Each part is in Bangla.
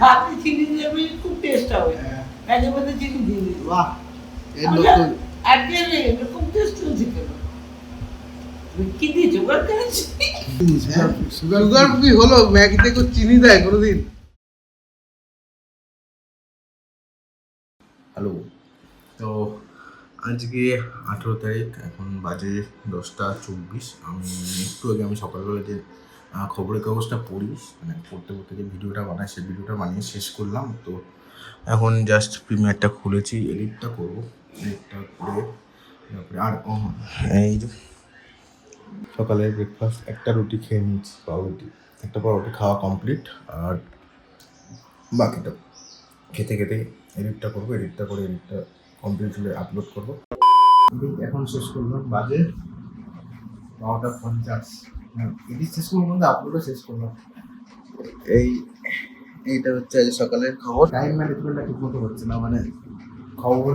ভাতে চিনি দেবে খুব টেস্ট হবে মাঝে মধ্যে চিনি দিয়ে দিই। বাহ এর আচ্ছা, নতুন। আজকে এরকম টেস্ট হচ্ছে কেন? কি দিয়ে জোগাড় করেছি? সুগার সুগার কি হলো? ম্যাগিতে কেউ চিনি দেয় কোনোদিন? হ্যালো। তো আজকে আঠেরো তারিখ এখন বাজে দশটা চব্বিশ। আমি একটু আগে আমি সকালবেলা যে খবরের কাগজটা পড়ি মানে পড়তে পড়তে যে ভিডিওটা বানাই, সেই ভিডিওটা বানিয়ে শেষ করলাম। তো এখন জাস্ট প্রিমিয়ারটা খুলেছি এডিটটা করব। এডিটটা করে, তারপরে আর এই যে সকালের ব্রেকফাস্ট একটা রুটি খেয়ে নিয়েছি, পাউরুটি। একটা পাউরুটি খাওয়া কমপ্লিট আর বাকিটা খেতে খেতে এডিটটা করব এডিটটা করে এডিটটা কমপ্লিট হলে আপলোড করব। এখন শেষ করলাম বাজে বারোটা পঞ্চাশ। শেষ করব কিন্তু আপলোডও শেষ করলাম। এই এইটা হচ্ছে আজ সকালের খবর। টাইম ম্যানেজমেন্টটা ঠিক মতো হচ্ছে না মানে খবর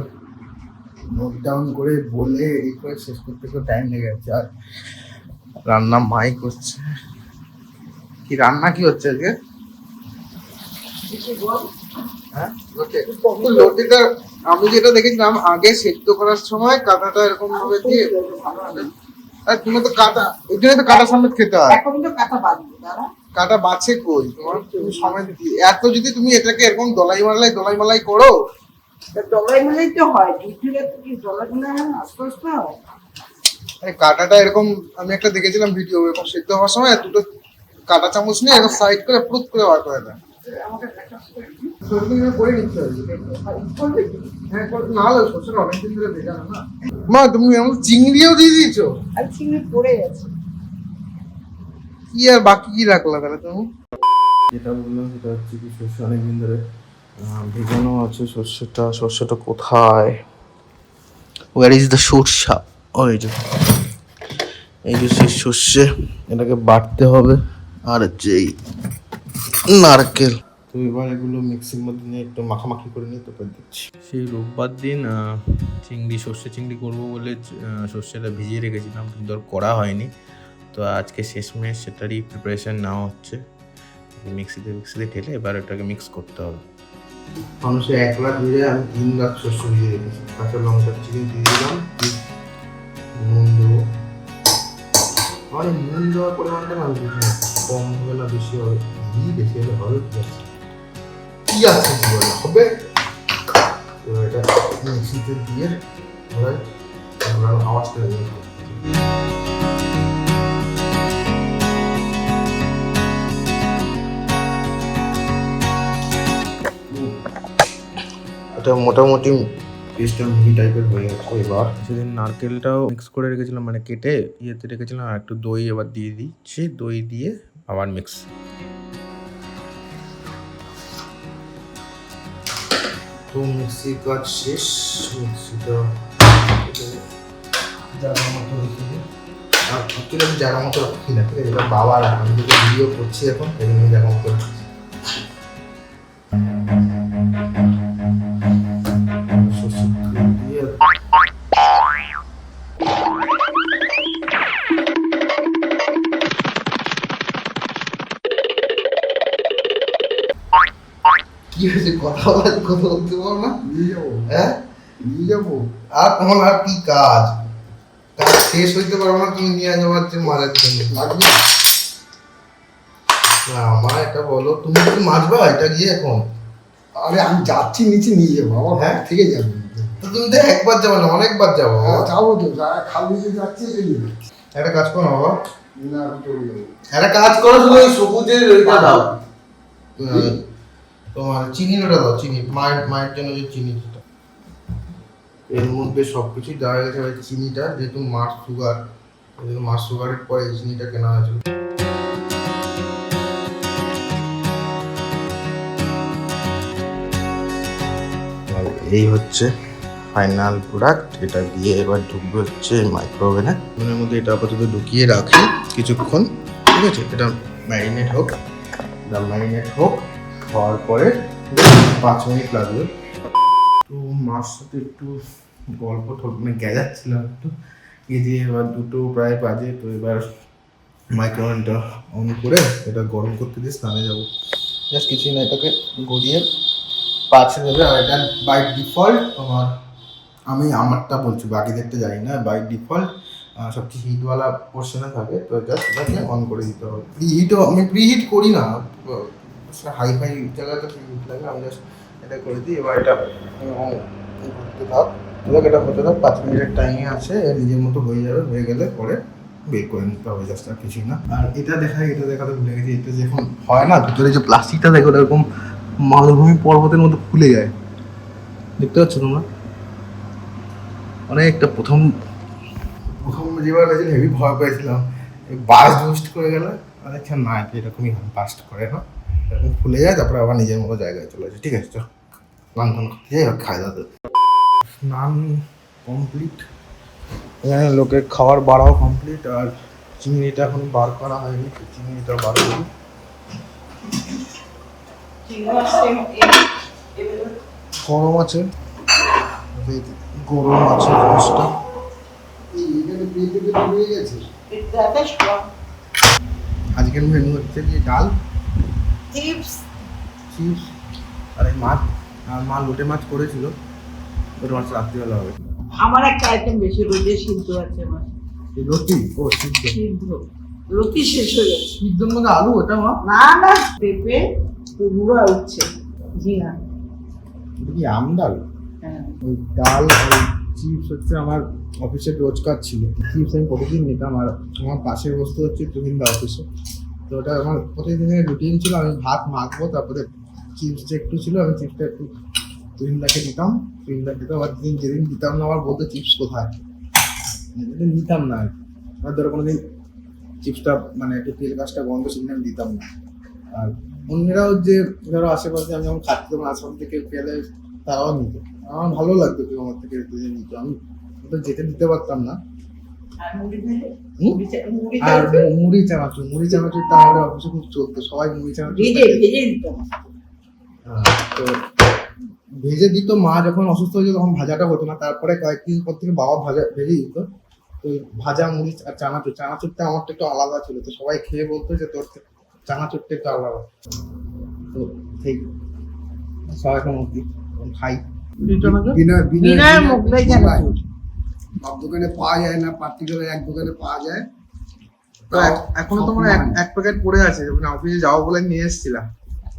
নোট ডাউন করে বলে এডিট করে শেষ করতে একটু টাইম লেগে যাচ্ছে। আর রান্না মাই করছে। কি রান্না কি হচ্ছে আজকে? হ্যাঁ? লটিটা আমি যেটা দেখেছিলাম আগে সেদ্ধ করার সময় কাঁটাটা এরকম ভাবে দিয়ে আর তুমি তো কাটা ওই জন্য তো কাটা সমেত খেতে হয়। এখন তো কাঁথা বাঁধবো দাঁড়া কাটা বাছে কই? তোমার তুমি সময় এত যদি তুমি এটাকে এরকম দলাই মালাই দলাই মালাই করো মালাই তো হয় ঢিঢিরে তো কি ডলাই মালাই আস্তে আস্তে হয়। এই কাটাটা এরকম আমি একটা দেখেছিলাম ভিডিও এরকম সেদ্ধ হওয়ার সময় দুটো কাটা চামচ নিয়ে এরকম সাইড করে প্রুত করে বার করে দেয়। আমাকে দেখা করে নিতে হবে হ্যাঁ না হলে অনেকদিন ধরে ভেজানো না মা তুমি এমন চিংড়িও দিয়ে দিয়েছ? আর চিংড়ি পড়ে গেছে। কি আর বাকি কি রাখলা তাহলে তুমি? যেটা বললাম সেটা হচ্ছে কি শস্য অনেকদিন ধরে ভেজানো আছে শস্যটা শস্যটা কোথায়? ওয়ার ইজ দ্য সর্ষা? ওই যে। এই যে সেই শস্যে এটাকে বাটতে হবে। আর হচ্ছে এই নারকেল। তো এবার এগুলো মিক্সির মধ্যে নিয়ে একটু মাখামাখি করে নিয়ে তারপর দিচ্ছি। সেই রোববার দিন চিংড়ি সর্ষে চিংড়ি করব বলে সর্ষেটা ভিজিয়ে রেখেছিলাম কিন্তু আর করা হয়নি। তো আজকে শেষ শেষমেশ সেটারই প্রিপারেশন নেওয়া হচ্ছে। মিক্সিতে মিক্সিতে ঢেলে এবার ওটাকে মিক্স করতে হবে। মানুষের এক রাত ভিজে আমি তিন রাত শস্য ভিজে রেখেছি। কাঁচা লঙ্কা চিকেন দিয়ে দিলাম নুন দেবো। আমার নুন দেওয়ার পরিমাণটা না আমি বুঝি না। কম হবে না বেশি হবে। ঘি বেশি হলে হবে কি আছে কি আছে কি বলে? হবে? এবার এটা মিক্সিতে দিয়ে আমরা আওয়াজটা নিয়ে এটা মোটামুটি পেস্টটা মিহি টাইপের হয়ে গেছে এবার। সেদিন নারকেলটাও মিক্স করে রেখেছিলাম মানে কেটে ইয়েতে রেখেছিলাম আর একটু দই এবার দিয়ে দিচ্ছি। দই দিয়ে আবার মিক্স তো মিক্সির কাজ শেষ মিক্সিটা জায়গা মতো আর অ্যাকচুয়ালি আমি জায়গা মতো রাখি না, ঠিক আছে? এটা রাখা, আমি ভিডিও করছি এখন এই জন্য মতো কথা বলতে পারো না নিয়ে যাব হ্যাঁ নিয়ে যাব আর তোমার আর কি কাজ কাজ শেষ হইতে পারব না তুমি নিয়ে যাওয়ার যে মারার জন্য লাগবে না, আমার এটা বলো তুমি কি মাছবা এটা গিয়ে এখন আরে আমি যাচ্ছি নিচে নিয়ে যাব আমার হ্যাঁ? হ্যাঁ থেকে যাবে তুমি তো একবার যাব না অনেকবার যাব হ্যাঁ, যাব তো খালি যাচ্ছি। একটা কাজ করো বাবা একটা কাজ করো ওই সবুজের ওইটা দাও আহ, তোমার চিনির ওটা দাও চিনি। মায়ের মায়ের জন্য যে চিনি এর মধ্যে সব কিছু দেওয়া গেছে এবার চিনিটা যেহেতু মাছ সুগার মাছ সুগারের পরে এই চিনিটা কেনা হয়েছিল। এই হচ্ছে ফাইনাল প্রোডাক্ট এটা দিয়ে এবার ঢুকবে হচ্ছে মাইক্রোওভেনে ওভেনের মধ্যে এটা আপাতত ঢুকিয়ে রাখি কিছুক্ষণ ঠিক আছে? এটা ম্যারিনেট হোক এটা ম্যারিনেট হোক। হওয়ার পরে পাঁচ মিনিট লাগবে তো মার সাথে একটু গল্প মানে গেজাচ্ছিলাম একটু। এই যে এবার দুটো প্রায় বাজে, তো এবার মাইক্রোওভেনটা অন করে এটা গরম করতে দিয়ে স্নানে যাব। জাস্ট কিছুই না, এটাকে গড়িয়ে পাচ্ছে দেবে আর এটা বাই ডিফল্ট তোমার, আমি আমারটা বলছি, বাকিদেরটা জানি না বাই ডিফল্ট সবচেয়ে হিটওয়ালা পোর্শনে থাকে। তো জাস্ট এটাকে অন করে দিতে হবে। প্রি হিটও আমি প্রি হিট করি না হাই ফাই জায়গাতে প্রি লাগে আমি জাস্ট এটা করে দিই, এবার এটা ঘুরতে থাক এবার এটা হতে থাক পাঁচ মিনিটের টাইমে আছে নিজের মতো হয়ে যাবে, হয়ে গেলে পরে বের করে নিতে হবে জাস্ট আর কিছুই না। আর এটা দেখা এটা দেখাতে ভুলে গেছি, এটা যখন হয় না, ভিতরে যে প্লাস্টিকটা দেখো এরকম মালভূমি পর্বতের মতো খুলে যায়। দেখতে পাচ্ছ তোমরা? অনেকটা প্রথম প্রথম যেবার গেছিল হেভি ভয় পেয়েছিলাম। বাস বুস্ট করে গেলে আচ্ছা না এরকমই বাস্ট করে না খুলে যায় তারপরে আবার নিজের মতো জায়গায় চলে যায় ঠিক আছে চল স্নান টান করতে যাই খাই দাওয়া স্নান কমপ্লিট এখানে লোকের খাওয়ার বাড়াও কমপ্লিট আর চিংড়িটা এখন বার করা হয়নি চিংড়িটা বার করি গরম আছে গরম আছে হয়ে গেছে আজকের মেনু হচ্ছে কি ডাল চিপস। চিপস? আর মাছ আর মা লোটে মাছ করেছিল। লোটে মাছ রাত্রিবেলা হবে। আমার একটা আইটেম বেশি রোজে সিদ্ধ আছে আমার। রুটি? ও সিদ্ধ। সিদ্ধ। রুটি শেষ হয়ে গেছে। সিদ্ধর মধ্যে আলু ওটা মা? না না পেঁপে আর উচ্ছে। ঝিঙা। এটা কি আম ডাল? হ্যাঁ। ওই ডাল আর চিপস হচ্ছে আমার অফিসের রোজকার ছিল। চিপস আমি প্রতিদিন নিতাম আর আমার পাশের বস্তু হচ্ছে তুহিন্দা অফিসে। তো ওটা আমার প্রতিদিনের রুটিন ছিল, আমি ভাত মাখবো, তারপরে চিপস যে একটু ছিল, আমি চিপসটা একটু তুহিন্দাকে দিতাম। তুহিন্দা দিতাম আর যেদিন যেদিন দিতাম না আমার বলতো চিপস কোথায়? নিতাম না আর কি। আর ধরো কোনোদিন চিপসটা মানে একটু তেল গাছটা বন্ধ সেদিন আমি দিতাম না। আর অন্যরাও যে, ধরো আশেপাশে আমি যখন খাচ্ছি, তখন আশেপাশ থেকে পেলে তারাও নিত। আমার ভালো লাগতো কেউ আমার থেকে নিত। আমি ওটা যেতে দিতে পারতাম না। আর মুড়ি চানাচুর মুড়ি আমাদের অফিসে খুব চলতো সবাই মুড়ি চানাচুর ভেজে ভেজে হ্যাঁ, তো ভেজে দিত মা যখন অসুস্থ তখন ভাজাটা হতো না তারপরে কয়েকদিন পর থেকে বাবা ভাজা ভেজে দিত। তো ওই ভাজা মুড়ি আর চানাচুর চানাচুরটা আমারটা একটু আলাদা ছিল তো সবাই খেয়ে বলতো যে তোর চানাচুরটা একটু আলাদা। তো ঠিক সবাই এখন খাই। বিনা বিনা মুগলাই চানাচুর। সব দোকানে পাওয়া যায় না পার্টিকুলার এক দোকানে পাওয়া যায়। তো এখনও তোমার এক এক প্যাকেট পড়ে আছে যখন অফিসে যাওয়া বলে নিয়ে এসেছিলাম।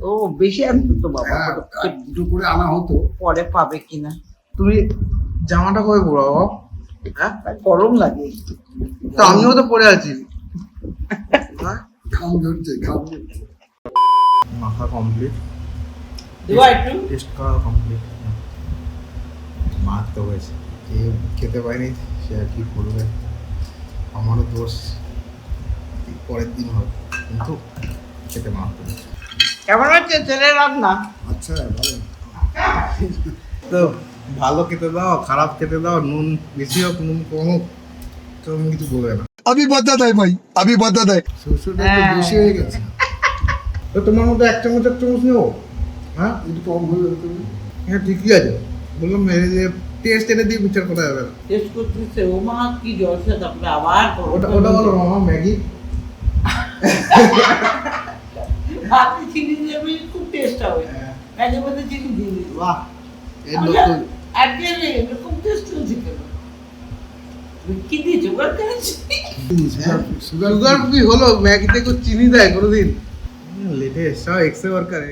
ও বেশি আনতো তো বাবা হ্যাঁ, দুটো করে আনা হতো। পরে পাবে কিনা? তুমি জামাটা কবে পরো বাবা? হ্যাঁ গরম লাগে। তো আমিও তো পরে আছি। হ্যাঁ খাম ধরছে খাম মাখা কমপ্লিট দেওয়া একটু। টেস্ট করা কমপ্লিট মাছ তো হয়েছে। খেয়ে খেতে পারিনি সে আর কি করবে? আমারও দোষ পরের দিন হবে কিন্তু খেতে মা করে কেমন হচ্ছে ছেলের রান্না। আচ্ছা ভালো। তো ভালো খেতে দাও খারাপ খেতে দাও নুন বেশি হোক নুন কম হোক তুমি কিছু বলবে না। আমি বাধা দেয় ভাই আমি বাধা দেয়। শ্বশুরটা একটু বেশি হয়ে গেছে। তো তোমার মতো এক চামচ এক চামচ নেব? হ্যাঁ? একটু কম হয়ে যাবে হ্যাঁ ঠিকই আছে। বললাম মেরে দিয়ে টেস্ট এটা দিয়ে বিচার করা যাবে না টেস্ট করতেছে ও মা কি জলসা তারপরে আবার গরম ওটা করে ওটা বলো দিল। মামা ম্যাগি ভাতে চিনি দেবে খুব টেস্ট হবে হ্যাঁ। মাঝে মধ্যে চিনি দিয়ে দিল বাহ এর আমরা নতুন আজকে এরকম টেস্ট হচ্ছে কেন তুমি কি দিয়ে জোগাড় করেছি সুগার সুগার কি হলো ম্যাগিতে কেউ চিনি দেয় কোনোদিন লেটেস্ট সব এক্সে ওয়ার্কার